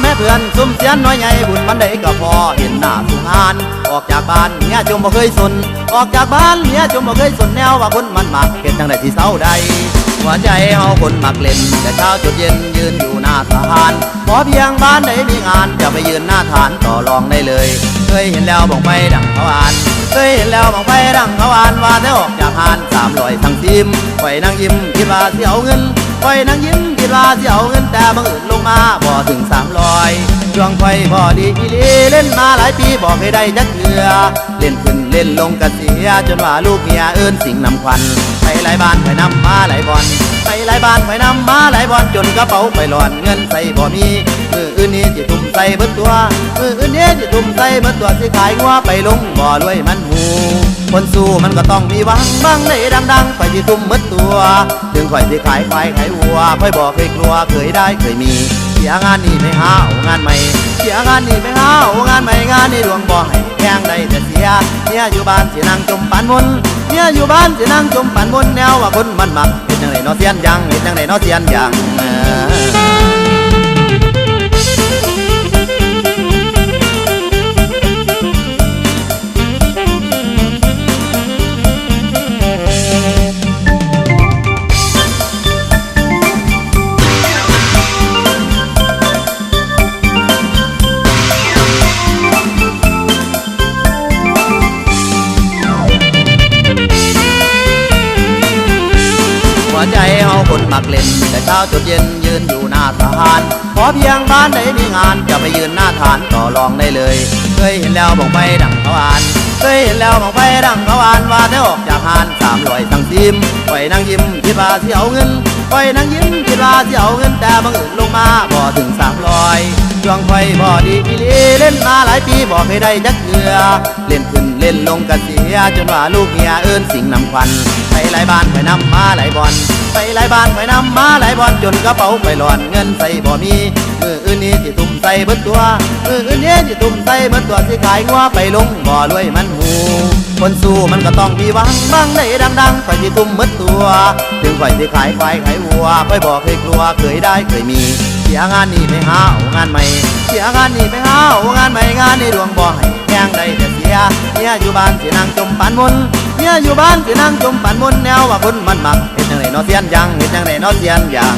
แม่เพื่อนซุ่มเสียนน้อยใหญ่บุญมันได้ก็พอเห็นหน้าสุงานออกจากบ้านเมียจมบ่เคยสน ออกจากบ้านเมียจมบ่เคยสนแนวว่าคนมันมักเห็นจังไดที่เศร้าใดหัวใจเฮาคนมักเล่น แต่เช้าจดเย็นยืนอยู่หน้าทหารขอเพียงบ้านใดมีงานจะไปยืนหน้าฐานต่อรองได้เลย เคยเห็นแล้วบอกไปดังเขาอ่านเคยเห็นแล้วบอกไปดังเขาอ่านว่าได้ออกจากหานสามรอยทั้งทีมไว้นั่งยิ้มคิดว่าสิเอาเงินคอยนั่งยิ้ม คิดว่าสิเอาเงินแต่บังเอิญลงมาบ่ถึงสามร้อยช่วงคอยพอดีอีลีเล่นมาหลายปีบอกให้ได้จักเถือเล่นขึ้นเล่นลงกะเสียจนว่าลูกเมียเอิ้นสิงนำควัน หลายบ้านไปนำมาหลายบอนไปหลายบ้านไปนำมาหลายบอนจนกระเป๋าไปหลอนเงินใส่บ่มีมืออื่นนี้จะทุ่มใส่เบิดตัวมืออื่นนี้จะทุ่มใส่เบิดตัวสิขายงัวไปลงบ่อรวยมันหูคนสู้มันก็ต้องมีวังบ้างได้ดังๆไปที่ทุ่มหมดตัวถึงข่อยที่ขายควายขายวัวค่อยบอกเคยกลัวเคยได้เคยมีเสียงานนี้ไม่หาเอางานใหม่เสียงานนี้ไม่หาเอางานใหม่งานนี้ดวงบ่ให้ ได้แต่เสียเนี่ยอยู่บ้านสินั่งจมปานมนเนี่ยอยู่บ้านสินั่งจมปานมนแนวว่าคนมันมักเห็นจังไดเนาะเสียนยังเห็นจังไดเนาะเสียนยัง คนมักเล่น แต่เช้าจดเย็นยืนอยู่หน้าทหาร ขอเพียงบ้านใดมีงานจะไปยืนหน้าฐานต่อรองได้เลย เคยเห็นแล้วบอกไปดังเขาอ่าน เคยเห็นแล้วบอกไปดังเขาอ่านว่าได้ออกจากหานสามรอยทั้งทีมไว้นั่งยิ้มคิดว่าสิเอาเงินไว้นั่งยิ้มคิดว่าสิเอาเงินแต่บังเอิญลงมาบ่ถึงสามร้อยช่วงไฟบ่ดีอีลีเล่นมาหลายปีบอกให้ได้จักเถือเล่นขึ้นเล่นลงกะเสียจนว่าลูกเมียเอิ้นสิงนำควันไปหลายบ้านไปนำมาหลายบอน ไปหลายบ้านไปนำมาหลายบอนจนกระเป๋าไปหลอนเงินใส่บ่มีมืออื่นนี้สิทุ่มใส่เบิดตัวมืออื่นนี้สิทุ่มใส่เบิดตัวสิขายงัวไปลงบ่รวยมันหูคนสู้มันก็ต้องมีหวังบ้างได้ดังๆข่อยสิทุ่มเบิดตัวถึงข่อยสิขายควายขายวัวข่อยบอกเคยกลัวเคยได้เคยมีเสียงานนี้ไม่หาเอางานใหม่เสียงานนี้ไม่หาเอางานใหม่งานนี้ดวงบ่ให้แพงได้แต่เสียเนี่ยอยู่บ้านสินั่งจมปานมนเนี่ยอยู่บ้านสินั่งจมปานมนแนวว่าคนมันมัก ไดเนอเสียนยังเห็นจังไดเนอเสียนยัง